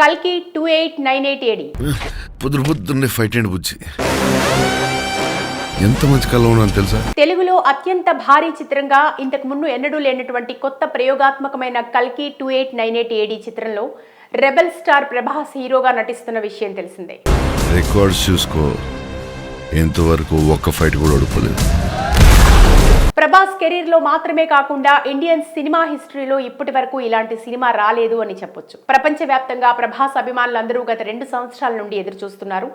కల్కి two eight nine eight AD పొద్దు పొద్దున్నే ఫైట్ అండి బుజ్జి. ఎంత మంచి కళ ఉన్నాను తెలుసా? తెలుగులో అత్యంత భారీ చిత్రంగా ఇంతకు ముందు ఎన్నడూ లేనటువంటి కొత్త ప్రయోగాత్మకమైన కల్కి two eight nine eight AD చిత్రంలో రెబల్ స్టార్ ప్రభాస్ హీరోగా నటిస్తున్న విషయం తెలిసిందే. రికార్డ్స్ చూసుకో. ఇంతవరకు ఒక్క ఫైట్ కూడా ఓడిపోలేదు. ప్రభాస్ కెరీర్లో మాత్రమే కాకుండా ఇండియన్ సినిమా హిస్టరీలో ఇప్పటి వరకు ఇలాంటి సినిమా రాలేదు అని చెప్పొచ్చు. ప్రపంచవ్యాప్తంగా ప్రభాస్ అభిమానులందరూ గత రెండు సంవత్సరాల నుండి ఎదురు చూస్తున్నారు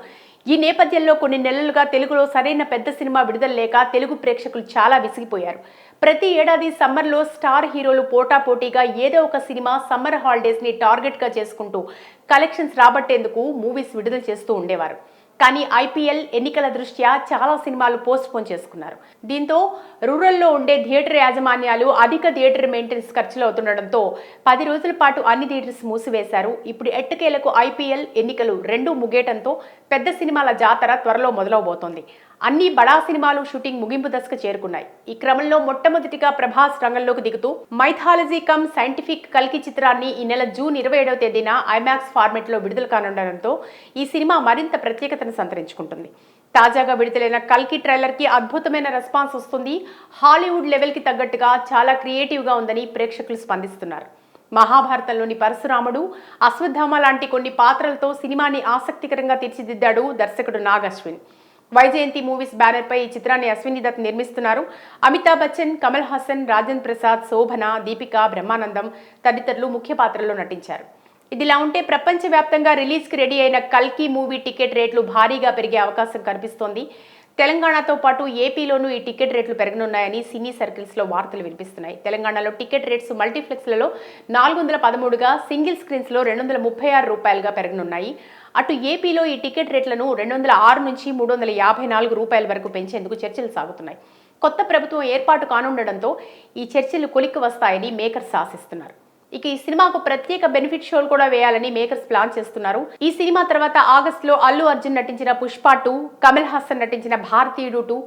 ఈ నేపథ్యంలో కొన్ని నెలలుగా తెలుగులో సరైన పెద్ద సినిమా విడుదల లేక తెలుగు ప్రేక్షకులు చాలా విసిగిపోయారు. ప్రతి ఏడాది సమ్మర్లో స్టార్ హీరోలు పోటాపోటీగా ఏదో ఒక సినిమా సమ్మర్ హాలిడేస్ని చేసుకుంటూ కలెక్షన్స్ రాబట్టేందుకు మూవీస్ విడుదల చేస్తూ ఉండేవారు. కానీ ఐపీఎల్ ఎన్నికల దృష్ట్యా చాలా సినిమాలు పోస్ట్ పోన్ చేసుకున్నారు. దీంతో రూరల్లో ఉండే థియేటర్ యాజమాన్యాలు అధిక థియేటర్ మెయింటెనెన్స్ ఖర్చులు అవుతుండడంతో పది రోజుల పాటు అన్ని థియేటర్స్ మూసివేశారు. ఇప్పుడు ఎట్టకేలకు ఐపీఎల్ ఎన్నికలు రెండూ ముగేయటంతో పెద్ద సినిమాల జాతర త్వరలో మొదలవబోతోంది. అన్ని బడా సినిమాలు షూటింగ్ ముగింపు దశకు చేరుకున్నాయి. ఈ క్రమంలో మొట్టమొదటిగా ప్రభాస్ రంగంలోకి దిగుతూ మైథాలజీ కమ్ సైంటిఫిక్ కల్కి చిత్రాన్ని ఈ నెల జూన్ ఇరవై ఏడవ తేదీన ఐమాక్స్ ఫార్మెట్లో విడుదల కానుండడంతో ఈ సినిమా మరింత ప్రత్యేకతను సంతరించుకుంటుంది. తాజాగా విడుదలైన కల్కి ట్రైలర్కి అద్భుతమైన రెస్పాన్స్ వస్తుంది. హాలీవుడ్ లెవెల్కి తగ్గట్టుగా చాలా క్రియేటివ్గా ఉందని ప్రేక్షకులు స్పందిస్తున్నారు. మహాభారతంలోని పరశురాముడు అశ్వత్థామ లాంటి కొన్ని పాత్రలతో సినిమాని ఆసక్తికరంగా తీర్చిదిద్దాడు దర్శకుడు నాగ్ అశ్విన్ వైజయంతి మూవీస్ బ్యానర్ పై ఈ చిత్రాన్ని అశ్విని దత్ నిర్మిస్తున్నారు. అమితాబ్ బచ్చన్ కమల్ హాసన్ రాజేంద్ర ప్రసాద్ శోభన దీపిక బ్రహ్మానందం తదితరులు ముఖ్య పాత్రల్లో నటించారు. ఇదిలా ఉంటే ప్రపంచవ్యాప్తంగా రిలీజ్కి రెడీ అయిన కల్కి మూవీ టికెట్ రేట్లు భారీగా పెరిగే అవకాశం కనిపిస్తోంది. తెలంగాణతో పాటు ఏపీలోనూ ఈ టికెట్ రేట్లు పెరగనున్నాయని సినీ సర్కిల్స్లో వార్తలు వినిపిస్తున్నాయి. తెలంగాణలో టికెట్ రేట్స్ మల్టీప్లెక్స్లలో నాలుగు వందల పదమూడుగా సింగిల్ స్క్రీన్స్లో రెండు వందల ముప్పై ఆరు రూపాయలుగా పెరగనున్నాయి. అటు ఏపీలో ఈ టికెట్ రేట్లను రెండు వందల ఆరు నుంచి మూడు వందల యాభై నాలుగు రూపాయల వరకు పెంచేందుకు చర్చలు సాగుతున్నాయి. కొత్త ప్రభుత్వం ఏర్పాటు కానుండడంతో ఈ చర్చలు కొలిక్కి వస్తాయని మేకర్స్ ఆశిస్తున్నారు. ఇక ఈ సినిమాకు ప్రత్యేక బెనిఫిట్ షోలు కూడా వేయాలని మేకర్స్ ప్లాన్ చేస్తున్నారు. ఈ సినిమా తర్వాత ఆగస్ట్లో అల్లు అర్జున్ నటించిన పుష్ప టూ కమల్ హాసన్ నటించిన భారతీయుడు టూ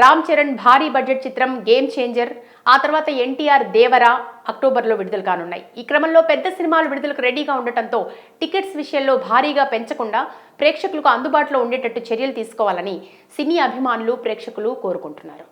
రామ్ చరణ్ భారీ బడ్జెట్ చిత్రం గేమ్ చేంజర్ ఆ తర్వాత ఎన్టీఆర్ దేవరా అక్టోబర్లో విడుదల కానున్నాయి. ఈ క్రమంలో పెద్ద సినిమాలు విడుదలకు రెడీగా ఉండటంతో టికెట్స్ విషయంలో భారీగా పెంచకుండా ప్రేక్షకులకు అందుబాటులో ఉండేటట్టు చర్యలు తీసుకోవాలని సినీ అభిమానులు ప్రేక్షకులు కోరుకుంటున్నారు.